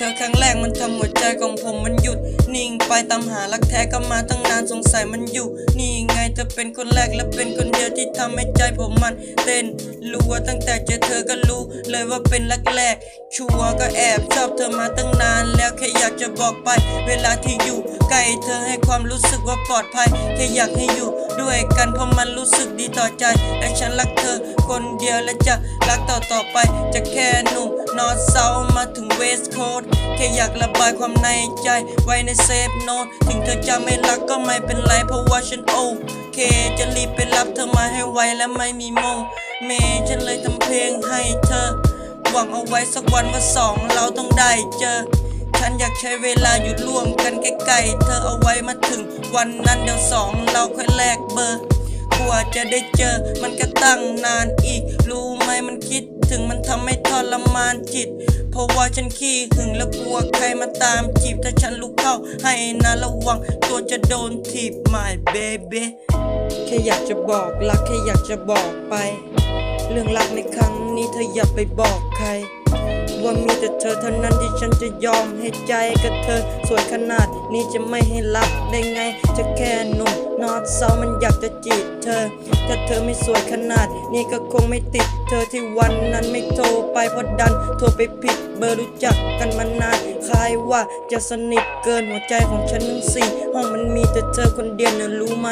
ธอแข็งแรงมันทำหัวใจของผมมันหยุด นิ่งไปตามหารักแท้ก็มาตั้งนานสงสัยมันอยู่ นี่ไงเธอเป็นคนแรกและเป็นคนเดียวที่ทำให้ใจผมมันเต้นรู้ว่าตั้งแต่เจอเธอก็รู้ เลยว่าเป็นรักแรก ชัวก็แอบชอบเธอมาตั้งนาน แล้วแค่อยากจะบอกไป เวลาที่อยู่ ใกล้เธอให้ความรู้สึกว่าปลอดภัยแค่อยากให้อยู่ด้วยกันเพราะมันรู้สึกดีต่อใจและฉันรักเธอคนเดียวและจะรักต่อต่อไป จะแค่หนุ่มนอร์เซามาถึงเวสต์โคสแค่อยากระบายความในใจ ไว้ในเซฟโนตถึงเธอจะไม่รักก็ไม่เป็นไรเพราะว่าฉันโอเค จะรีบไปรับเธอมาให้ไวและไม่มีโมงเมฉันเลยทำเพลงให้เธอ หวังเอาไว้สักวันว่าสองเราต้องได้เจอ ฉันอยากใช้เวลาอยู่ร่วมกันใกล้ๆเธอเอาไว้มาถึงวันนั้นเดี๋ยวสองเราค่อยแลกเบอร์กว่าจะได้เจอมันก็ตั้งนานอีก รู้ไหมมันคิดถึงมันทำให้ทรมานจิต เพราะว่าฉันขี้หึงแล้วกลัวใครมาตามจีบถ้าฉันลุกเข้าให้นะระวัง ตัวจะโดนถีบ my baby แค่อยากจะบอกรักแค่อยากจะบอกไป เรื่องรักในครั้งนี้เธออย่าไปบอกใคร ว่ามีแต่เธอเท่านั้นที่ฉันจะยอมให้ใจกับเธอสวยขนาด นี้จะไม่ให้รักได้ไงจะแค่หนุ่มนอดเซามันอยากจะจีบเธอ ถ้าเธอไม่สวยขนาด นี้ก็คงไม่ติด เธอที่วันนั้นไม่โทรไปเพราะดันโทรไปผิดเบอร์รู้จักกันมานานคล้ายว่าจะสนิทเกินหัวใจของฉันทั้งสี่ห้องมันมีแต่เธอคนเดียวเนอะรู้ไหม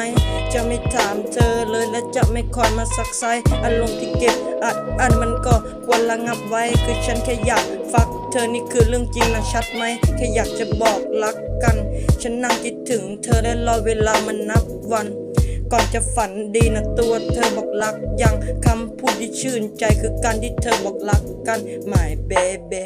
จะไม่ถามเธอเลยและจะไม่คอยมาซักไซอารมณ์ที่เก็บอัดอันมันก็ควรระงับไว้คือฉันแค่อยาก ฟักเธอนี่คือเรื่องจริงนะชัดไหมแค่อยากจะบอกรักกัน ฉันนั่งคิดถึงเธอและรอเวลามันนับวัน ก่อนจะฝันดีนะตัวเธอบอกรักยังคำพูดที่ชื่นใจคือการที่เธอบอกรักกัน my baby